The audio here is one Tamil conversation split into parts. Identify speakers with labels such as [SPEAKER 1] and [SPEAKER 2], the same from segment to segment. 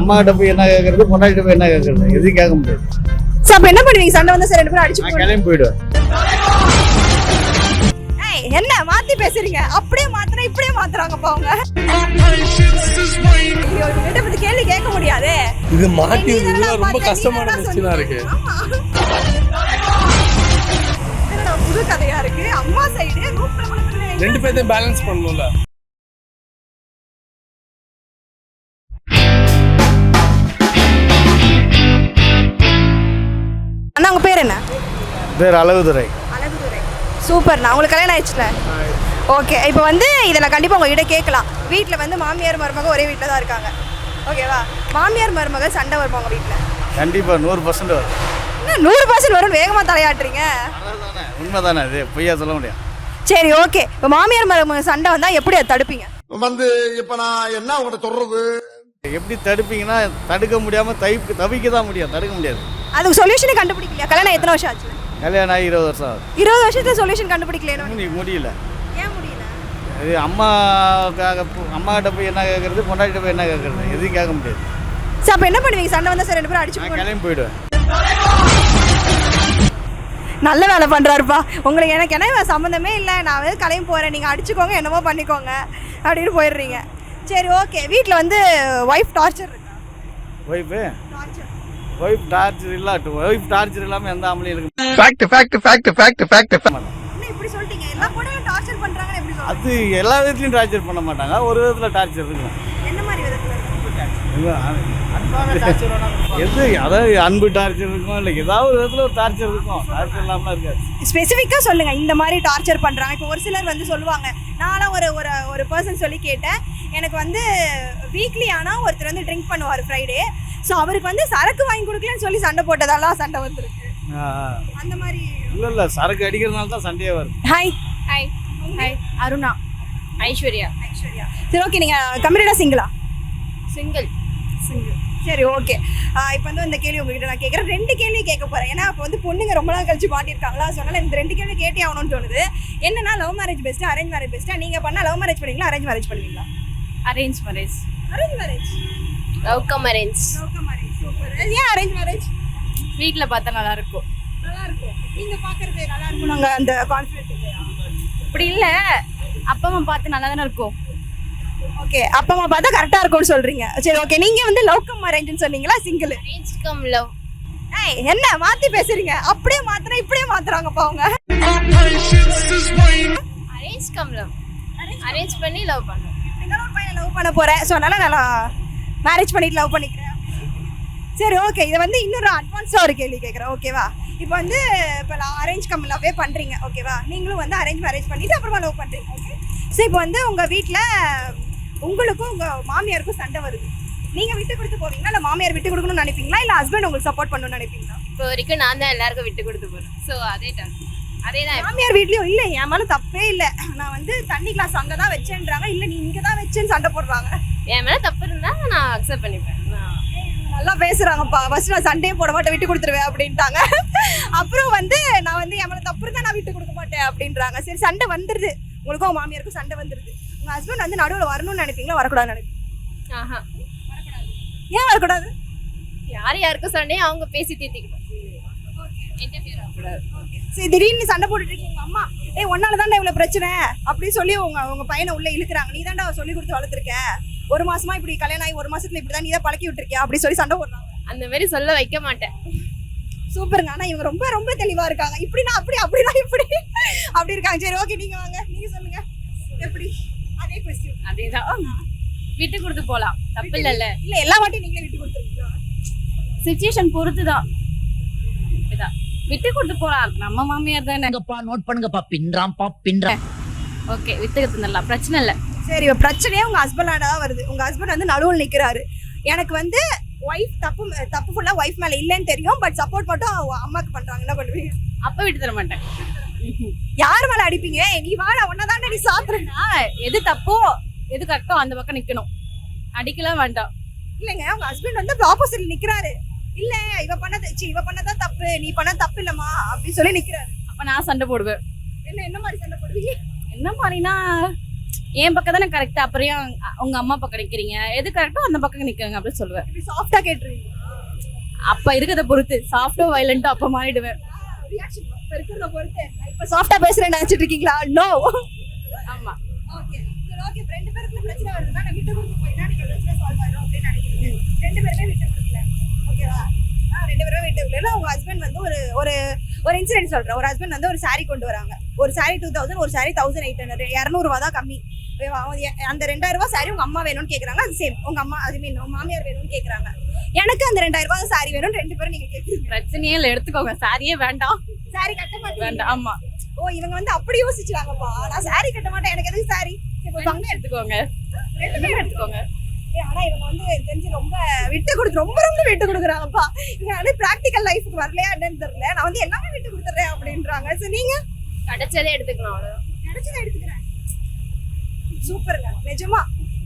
[SPEAKER 1] அம்மா கிட்ட போய் என்ன கேட்கறது பொண்டாட்டிட்ட போய் என்ன கேட்கறது எதுவும் கேட்க முடியாது.
[SPEAKER 2] சோ அப்ப என்ன பண்ணுவீங்க? சண்டை வந்தா சார் ரெண்டு பேரும் அடிச்சு
[SPEAKER 1] நான். கிளம்பி போயிடுவேன்.
[SPEAKER 2] ஏய், என்ன மாத்தி பேசுறீங்க? அப்படியே மாத்துறா இப்படியே மாத்துறாங்கப்பா அவங்க. ஐயோ, இவங்ககிட்ட கேள்வி கேட்க முடியாதே.
[SPEAKER 3] இது மாட்டி
[SPEAKER 2] இதெல்லாம்
[SPEAKER 3] ரொம்ப கஷ்டமான பிரச்சனை இருக்கு.
[SPEAKER 2] ஆமா. என்னடா புது கதையா இருக்கு? அம்மா சைடு
[SPEAKER 3] ரெண்டு பேர்த்தையும் பேலன்ஸ் பண்ணணும்ல.
[SPEAKER 2] பேர் அழகுதுரை. சூப்பர்ண்ணா உங்களுக்கு கல்யாணம் ஆயிடுச்சுல? ஓகே இப்போ வந்து இதை நான் கண்டிப்பாக உங்ககிட்ட கேட்கலாம். வீட்டில் வந்து மாமியார் மருமக ஒரே வீட்டில் தான் இருக்காங்க. ஓகேவா மாமியார் மருமக சண்டை வருமா உங்கள் வீட்டில்
[SPEAKER 1] கண்டிப்பா நூறு பர்சன்ட் வரும்.
[SPEAKER 2] என்ன நூறு பர்சன்ட் வரும் வேகமாக தலையாட்டுறீங்க?
[SPEAKER 1] உண்மைதானே இது? பொய்யா சொல்ல முடியும்.
[SPEAKER 2] சரி ஓகே இப்போ மாமியார் மருமக சண்டை வந்தால் எப்படி அதை தடுப்பீங்க?
[SPEAKER 4] வந்து இப்ப நான் என்ன உங்கள்கிட்ட சொல்றது?
[SPEAKER 1] எப்படி தடுப்பீங்கன்னா தடுக்க முடியாம தவிக்க தவிக்க தான் முடியும். தடுக்க முடியாது.
[SPEAKER 2] அதுக்கு சொல்யூஷனே கண்டுபிடிக்கலையா? கல்யாணம் எத்தனை வருஷம் ஆச்சு?
[SPEAKER 1] கல்யாணம் ஆகி இருபது வருஷம் ஆகுது.
[SPEAKER 2] இருபது வருஷத்துல சொல்யூஷன் கண்டுபிடிக்கலையா
[SPEAKER 1] இன்னும் முடியல?
[SPEAKER 2] ஏன் முடியல?
[SPEAKER 1] இது அம்மாக்காக அம்மா கிட்ட போய் என்ன கேட்கறது பொண்டாட்டிட்ட போய் என்ன கேட்கறது எதுவும் கேட்க முடியாது.
[SPEAKER 2] சார் அப்போ என்ன பண்ணுவீங்க? சண்டை வந்தால் சார் ரெண்டு பேரும் அடிச்சு.
[SPEAKER 1] கிளம்பி போயிடுவேன்.
[SPEAKER 2] நல்ல வேலை பண்ணுறாருப்பா உங்களுக்கு எனக்கு என்ன சம்மந்தமே இல்லை. நான் வந்து கலையும் போகிறேன் நீங்கள் அடிச்சுக்கோங்க என்னமோ பண்ணிக்கோங்க. அப்படின்னு போயிடுறீங்க. சரி ஓகே வீட்டில் வந்து ஒய்ஃப் டார்ச்சர் இருக்கா?
[SPEAKER 1] ஒய்ஃபு
[SPEAKER 2] டார்ச்சர்
[SPEAKER 1] ஒய்ஃப் டார்ச்சர் இல்லாட்டும் ஒய்ஃப் டார்ச்சர் இல்லாமல் எந்த ஆம்பளையும் இருக்கு
[SPEAKER 4] fact fact fact fact fact
[SPEAKER 2] என்ன இப்படி சொல்லிட்டீங்க? எல்லா பொண்ணையும் டார்ச்சர் பண்ணுறாங்கன்னு எப்படி சொல்றீங்க?
[SPEAKER 1] அது எல்லா விதத்துலையும் டார்ச்சர் பண்ண மாட்டாங்க. ஒரு விதத்தில் டார்ச்சர் இருக்கும்
[SPEAKER 2] என்ன மாதிரி விதத்தில்
[SPEAKER 1] இது எது அதாவது அன்பு டார்ச்சர் இருக்கும்? இல்லை ஏதாவது ஒரு விதத்தில் ஒரு டார்ச்சர் இருக்கும்? டார்ச்சர் இல்லாமல் இருக்காது.
[SPEAKER 2] ஸ்பெசிஃபிக்காக சொல்லுங்கள் இந்த மாதிரி டார்ச்சர் பண்ணுறாங்க இப்போ ஒரு சிலர் வந்து சொல்லுவாங்க நானும் ஒரு ஒரு ஒரு பர்சன் சொல்லி கேட்டேன். எனக்கு வந்து வீக்லி ஆனால் ஒருத்தர் வந்து ட்ரிங்க் பண்ணுவார் ஃப்ரைடே ஸோ அவருக்கு வந்து சரக்கு வாங்கி கொடுக்கலன்னு சொல்லி சண்டை போட்டதெல்லாம் சண்டை வந்திருக்கு. அந்த மாதிரி
[SPEAKER 1] இல்லை இல்லை சரக்கு அடிக்கிறதுனால தான் சண்டையே வருது.
[SPEAKER 2] Hi
[SPEAKER 5] hi hi
[SPEAKER 2] Aruna.
[SPEAKER 5] Aishwarya.
[SPEAKER 2] Aishwarya. சரி ஓகே நீங்கள் கம்ப்ளீட்டாக சிங்கிளா
[SPEAKER 5] சிங்கிள்
[SPEAKER 2] சிங்கிள் சரி ஓகே இப்போ வந்து இந்த கேள்வி உங்ககிட்ட நான் கேட்குறேன் ரெண்டு கேள்வி கேட்க போகிறேன் ஏன்னா இப்போ வந்து பொண்ணுங்க ரொம்ப நாள் கழிச்சு மாட்டிருக்காங்களா? அதனால இந்த ரெண்டு கேள்வி கேட்டே ஆகணும்னு தோணுது. என்னன்னா லவ் மேரேஜ் பெஸ்ட்டா அரேஞ்ச் மேரேஜ் பெஸ்ட்டா நீங்கள் பண்ணால் லவ் மேரேஜ் பண்ணுவீங்களா? அரேஞ்ச் மேரேஜ் பண்ணுவீங்களா?
[SPEAKER 5] Arrange marriage
[SPEAKER 2] arrange marriage
[SPEAKER 5] love cum arrange
[SPEAKER 2] super ஏன் அரேஞ்ச் மேரேஜ்
[SPEAKER 5] வீட்டில் பார்த்தா நல்லா இருக்கும்
[SPEAKER 2] நல்லா இருக்கும் நீங்கள் பார்க்குறது நல்லா இருக்கும் நாங்கள் அந்த கான்ஃபிடென்ட் இல்லையா
[SPEAKER 5] இப்படி இல்லை. அப்பா அம்மா பார்த்து நல்லா தானே இருக்கும்.
[SPEAKER 2] ஓகே அப்பா அம்மா பார்த்தா கரெக்டாக இருக்கும்னு சொல்கிறீங்க சரி ஓகே நீங்கள் வந்து லவ் கம் அரேஞ்சுன்னு சொன்னீங்களா? சிங்கிள்
[SPEAKER 5] அரேஞ்ச் கம் லவ்
[SPEAKER 2] ஏய் என்ன? மாத்தி பேசுறீங்க. அப்படியே மாத்துறா இப்படியே மாத்துறாங்கப்பா அவங்க.
[SPEAKER 5] அரேஞ்ச் கம் லவ் அரேஞ்ச் பண்ணி. லவ்
[SPEAKER 2] இருந்தாலும் ஒரு பையனை லவ் பண்ண போறேன். ஸோ அதனால நான் மேரேஜ் பண்ணிட்டு லவ் பண்ணிக்கிறேன். சரி ஓகே இதை வந்து இன்னொரு அட்வான்ஸாக ஒரு கேள்வி கேட்குறேன். ஓகேவா இப்போ வந்து இப்போ அரேஞ்ச் கம் லவ்வே பண்ணுறீங்க ஓகேவா நீங்களும் வந்து அரேஞ்ச் மேரேஜ் பண்ணிட்டு அப்புறமா லவ் பண்ணுறீங்க ஓகே ஸோ இப்போ வந்து உங்கள் வீட்டில் உங்களுக்கும் உங்கள் மாமியாருக்கும் சண்டை வருது. நீங்கள் விட்டு கொடுத்து போவீங்களா? இல்லை மாமியார் விட்டு கொடுக்கணும்னு நினைப்பீங்களா? இல்லை ஹஸ்பண்ட் உங்களுக்கு சப்போர்ட் பண்ணணும்னு நினைப்பீங்களா?
[SPEAKER 5] இப்போ வரைக்கும் நான் தான் எல்லாருக்கும் விட்டு கொடுத்து போகிறேன் ஸோ அதே டான் அதே தான்.
[SPEAKER 2] மாமியார் வீட்லயும் இல்ல என் மேல தப்பே இல்ல. நான் வந்து தண்ணி கிளாஸ் அங்கதான் வச்சேன்றாங்க. இல்ல நீ இங்க தான் வச்சேன்னு சண்டை போடுறாங்க.
[SPEAKER 5] என் மேலே தப்பு இருந்தால் நான் அக்செப்ட் பண்ணிப்பேன்.
[SPEAKER 2] நல்லா பேசுறாங்கப்பா. ஃபர்ஸ்ட் நான் சண்டையே போட மாட்டேன் விட்டு கொடுத்துருவேன் அப்படின்ட்டாங்க. அப்புறம் வந்து நான் வந்து என் மேல தப்பு இருந்தா நான் விட்டு கொடுக்க மாட்டேன் அப்படின்றாங்க. சரி சண்டை வந்துருது. உங்களுக்கும் உங்க மாமியாருக்கும் சண்டை வந்துருது. உங்க ஹஸ்பண்ட் வந்து நடுவில் வரணும்னு நினைப்பீங்களா? வரக்கூடாதுன்னு நினைப்பீங்க.
[SPEAKER 5] ஆஹா.
[SPEAKER 2] ஏன் வரக்கூடாது?
[SPEAKER 5] யார் யாருக்கும் சண்டையும் அவங்க பேசி தீர்த்திக்கணும்.
[SPEAKER 2] சரி திடீர்னு சண்டை போட்டுட்டு இருக்கீங்க அம்மா ஏய் ஒன்னால தாண்டா இவ்வளவு பிரச்சனை? அப்படின்னு சொல்லி உங்க உங்க பையனை உள்ள இழுக்கிறாங்க. நீ தாண்டா சொல்லி கொடுத்து வளர்த்துருக்க? ஒரு மாசமா இப்படி கல்யாணம் ஆகி ஒரு மாசத்துல இப்படி தான் நீ தான் பழக்கி விட்டுருக்கியா? அப்படி சொல்லி சண்டை போடுறாங்க.
[SPEAKER 5] அந்த மாதிரி சொல்ல வைக்க மாட்டேன்.
[SPEAKER 2] சூப்பருங்க. ஆனா இவங்க ரொம்ப ரொம்ப தெளிவா இருக்காங்க. இப்படினா அப்படி அப்படினா இப்படி அப்படி இருக்காங்க. சரி ஓகே நீங்க வாங்க. நீங்க சொல்லுங்க. எப்படி? அதே கொஸ்டின்
[SPEAKER 5] அதே தான் விட்டு கொடுத்து போகலாம் தப்பு இல்லைல்ல.
[SPEAKER 2] இல்ல எல்லா வாட்டியும் நீங்களே விட்டு கொடுத்துருக்கீங்க
[SPEAKER 5] சுச்சுவேஷன் பொறுத்து தான் இதான். விட்டு கொடுத்து போகலாம் நம்ம மாமியார் தானே.
[SPEAKER 6] நோட் பண்ணுங்கப்பா. பின்றாம்பா பின்றான்
[SPEAKER 5] ஓகே விட்டு கொடுத்துடலாம். பிரச்சனை இல்லை.
[SPEAKER 2] சரி பிரச்சனையே உங்க ஹஸ்பண்டாட தான் வருது. உங்க ஹஸ்பண்ட் வந்து நடுவில் நிக்கிறாரு. எனக்கு வந்து ஒய்ஃப் தப்பு தப்பு ஃபுல்லா ஒய்ஃப் மேல இல்லைன்னு தெரியும் பட் சப்போர்ட் மட்டும் அவ அம்மாக்கு பண்றாங்க. என்ன பண்ணுவீங்க?
[SPEAKER 5] அப்போ விட்டு தர மாட்டேன்.
[SPEAKER 2] யார் மேல அடிப்பீங்க? நீ வாடா ஒன்னதாண்டா நீ
[SPEAKER 5] ஆ, எது தப்போ எது கரெக்டோ அந்த பக்கம் நிக்கணும். அடிக்கலாம் வேண்டாம்.
[SPEAKER 2] இல்லைங்க உங்க ஹஸ்பண்ட் வந்து ஆப்போசிட்ல நிக்கிறாரு. இல்ல இவ பண்ணது சி இவ பண்ணதான் தப்பு நீ பண்ண தப்பு இல்லம்மா அப்படி சொல்லி நிக்கிறாரு.
[SPEAKER 5] அப்ப நான் சண்டை போடுவேன்.
[SPEAKER 2] என்ன என்ன மாதிரி சண்டை போடுவீங்க?
[SPEAKER 5] என்ன மாதிரினா என் பக்கம் தானே கரெக்ட் அப்புறம் உங்க அம்மா பக்கம் நிக்கிறீங்க? எது கரெக்டோ அந்த பக்கம் நிக்கங்க அப்படின்னு சொல்லுவேன்.
[SPEAKER 2] இப்படி சாஃப்டா கேட்டுருவீங்க.
[SPEAKER 5] அப்ப இருக்கிறத பொறுத்து சாஃப்டோ வயலண்டோ அப்ப மாறிடுவேன்.
[SPEAKER 2] பொறுத்து. இப்ப சாஃப்டா பேசுறேன்னு நினைச்சிட்டு இருக்கீங்களா? நோ
[SPEAKER 5] ஆமா.
[SPEAKER 2] ஓகே சரி ஓகே ரெண்டு பேருக்குள்ள பிரச்சனை வருதுன்னா நான் விட்டு கொடுத்து போயிட்டா நீங்க பிரச்சனை சால்வ் ஆயிடும் அப்படின்னு நினைக்கிறீங்க. ரெண்டு பேருமே விட்டு கொடுக்கல. ஓகேவா ரெண்டு பேருமே விட்டு கொடுக்கல. உங்க ஹஸ்பண்ட் வந்து ஒரு ஒரு ஒரு இன்சிடென்ட் சொல்றேன். ஒரு ஹஸ்பண்ட் வந்து ஒரு saree கொண்டு வராங்க. ஒரு saree டூ தௌசண்ட் ஒரு saree தௌசண்ட் எயிட் ஹண்ட்ரட் இரநூறுவா தான் கம்மி. அந்த ரெண்டாயிரம் ரூபாய் saree உங்க அம்மா வேணும்னு கேக்குறாங்க. அது சேம் உங்க அம்மா அது மீன் உங்க மாமியார் வேணும்னு கேக்குறாங்க. எனக்கு அந்த ரெண்டாயிரம் ரூபாய் saree வேணும் ரெண்டு பேரும் நீங்க கேக்குறீங்க.
[SPEAKER 5] பிரச்சனையே இல்லை எடுத்துக்கோங்க. சாரியே வேண்டாம்.
[SPEAKER 2] Saree கட்ட மாட்டீங்க.
[SPEAKER 5] வேண்டாம் ஆமா.
[SPEAKER 2] ஓ இவங்க வந்து அப்படி யோசிச்சுறாங்கப்பா நான் saree கட்ட மாட்டேன். எனக்கு எதுக்கு
[SPEAKER 5] பங்கு எடுத்துக்கோங்க. ரெண்டுமே எடுத்துக்கோங்க.
[SPEAKER 2] ஆனா இவங்க வந்து தெரிஞ்சு ரொம்ப விட்டு கொடுத்து ரொம்ப ரொம்ப விட்டு கொடுக்குறாங்கப்பா. இவங்க வந்து ப்ராக்டிக்கல் லைஃப்க்கு வரலையா என்னன்னு தெரியல. நான் வந்து எல்லாமே விட்டு கொடுத்துறேன் அப்படின்றாங்க. சரி நீங்க?
[SPEAKER 5] கிடைச்சதே எடுத்துக்கணும்
[SPEAKER 2] கிடைச்சதை எடுத்துக்கிறேன். சூப்பருங்க நிஜமா.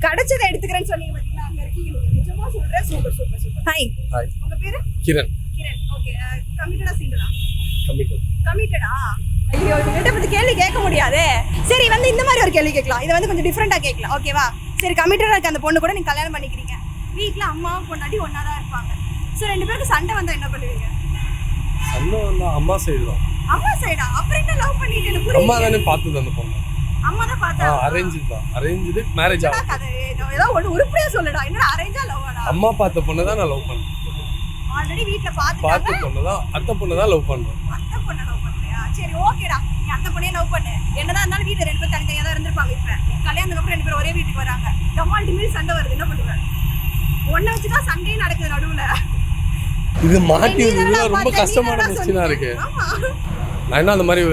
[SPEAKER 2] கிடைச்சதை எடுத்துக்கிறேன்னு சொன்னீங்க பாத்தீங்களா? அங்க இருக்கீங்க. நிஜமா சொல்றேன். Super super super hi
[SPEAKER 3] Hi.
[SPEAKER 2] உங்க பேரு?
[SPEAKER 3] கிரண்
[SPEAKER 2] கிரண் ஓகே கமிட்டடா சிங்கிளா
[SPEAKER 3] கம்மிட்டு
[SPEAKER 2] கமிட்டடா ஐயோ இவங்ககிட்ட பத்தி கேள்வி கேட்க முடியாதே. சரி வந்து இந்த மாதிரி ஒரு கேள்வி கேட்கலாம். இதை வந்து கொஞ்சம் டிஃப்ரெண்டா கேட்கலாம். ஓகேவா சரி கமிட்டடா இருக்க அந்த பொண்ணு கூட நீங்க கல்யாணம் பண்ணிக்கிறீங்க. வீட்ல அம்மாவும் பொண்டாட்டி ஒண்ணா தான் இருப்பாங்க. ஸோ ரெண்டு பேருக்கு சண்டை வந்தா என்ன பண்ணுவீங்க?
[SPEAKER 3] சண்டை அம்மா சைடு தான்.
[SPEAKER 2] அம்மா சைடா அப்புறம் என்ன லவ் பண்ணிட்டு எனக்கு
[SPEAKER 3] அம்மா தானே பார்த்தது அந்த பொண்ணு.
[SPEAKER 2] அம்மா தான் பார்த்தா
[SPEAKER 3] அரேஞ்சு தான். அரேஞ்சு மேரேஜ் ஆகும்
[SPEAKER 2] கதை? ஏதோ ஏதோ ஒண்ணு உருப்படியா சொல்லுடா. என்னடா அரேஞ்சா லவ்வாடா
[SPEAKER 3] அம்மா பார்த்த பொண்ணை தான் நான் லவ் பண்ணேன்
[SPEAKER 2] ஆல்ரெடி வீட்ல பாத்துட்டாங்க?
[SPEAKER 3] பார்த்த பொண்ணு தான் அத்தை பொண்ணை தான் லவ் பண்றேன்.
[SPEAKER 2] அத்தை பொண்ணை லவ் பண்றியா சரி ஓகேடா நீ அத்தை பொண்ணையே லவ் பண்ணு என்னதான் இருந்தாலும் வீட்டுல ரெண்டு பேரும் தனித்தனியா தான் இருந்திருப்பாங்க இப்ப. கல்யாணத்துக்கு அப்புறம் ரெண்டு பேரும் ஒரே வீட்டுக்கு வராங்க. டமால் மீல் சண்டை வருது. என்ன பண்ணுவேன்? ஒன்ன வச்சுதான் சண்டையே நடக்குது நடுவுல.
[SPEAKER 3] இது மாட்டி ரொம்ப கஷ்டமான
[SPEAKER 2] சொன்ன.
[SPEAKER 3] இருக்கு நான் இன்னும் அந்த மாதிரி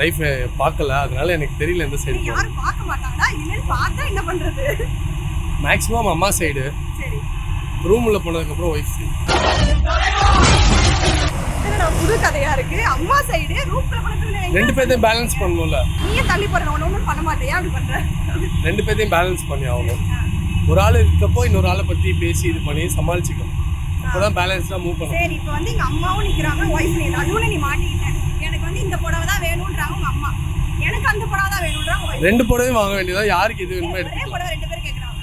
[SPEAKER 3] லைஃப் பார்க்கல. அதனால எனக்கு தெரியல எந்த சைடு
[SPEAKER 2] யாரும் பார்க்க மாட்டாங்களா பார்த்தா என்ன பண்றது?
[SPEAKER 3] மேக்ஸிமம் அம்மா சைடு ரூம்ல போனதுக்கு அப்புறம் ஒய்ஃப் ரெண்டு பேர்த்தையும் பேலன்ஸ் பண்ணணும்ல.
[SPEAKER 2] நீயே தள்ளி போற ஒண்ணு ஒண்ணும் பண்ண மாட்டேயா அப்படி பண்ற?
[SPEAKER 3] ரெண்டு பேர்த்தையும் பேலன்ஸ் பண்ணி ஆகணும். ஒரு ஆள் இருக்கப்போ இன்னொரு ஆளை பத்தி பேசி இது பண்ணி சமாளிச்சுக்கணும். அப்பதான் பேலன்ஸ்டா மூவ் பண்ணணும்.
[SPEAKER 2] சரி இப்போ வந்து எங்க அம்மாவும் நிக்கிறாங்க ஒய்ஃப் நீ நடுவுல நீ மாட்டிக்கிட்ட. எனக்கு வந்து இந்த புடவை தான் வேணும்ன்றாங்க உங்க அம்மா. எனக்கு அந்த புடவை தான் வேணும்ன்றாங்க.
[SPEAKER 3] ரெண்டு புடவையும் வாங்க வேண்டியதா யாருக்கு எது வேணுமோ எடுத்துக்கலாம்.
[SPEAKER 2] புடவை ரெண்டு பேரும் கேக்குறாங்க.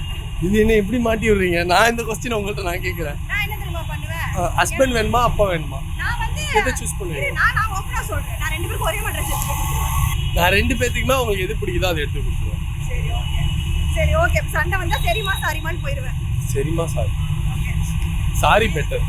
[SPEAKER 3] இது என்ன எப்படி மாட்டி விடுறீங்க? நான் இந்த கொஸ்டின் உங்கள்ட்ட நான் கேட்குறேன்
[SPEAKER 2] நான் என்ன தெரியுமா பண்ணுவேன்?
[SPEAKER 3] ஹஸ்பண்ட் வேணுமா அப்பா வேணுமா? எதை சூஸ் பண்ணுவீங்க?
[SPEAKER 2] நான் நான் ஓப்பனா சொல்றேன். நான் ரெண்டு பேருக்கும் ஒரே மாதிரி ட்ரெஸ் எடுத்து கொடுத்துருவேன்.
[SPEAKER 3] நான் ரெண்டு பேர்த்துக்குமே உங்களுக்கு எது பிடிக்குதோ அதை எடுத்து கொடுத்துருவேன்.
[SPEAKER 2] சரி ஓகே சரி ஓகே சண்டை வந்தா சரிம்மா சாரிமான்னு போயிடுவேன்
[SPEAKER 3] சரிம்மா சாரி. Sorry better.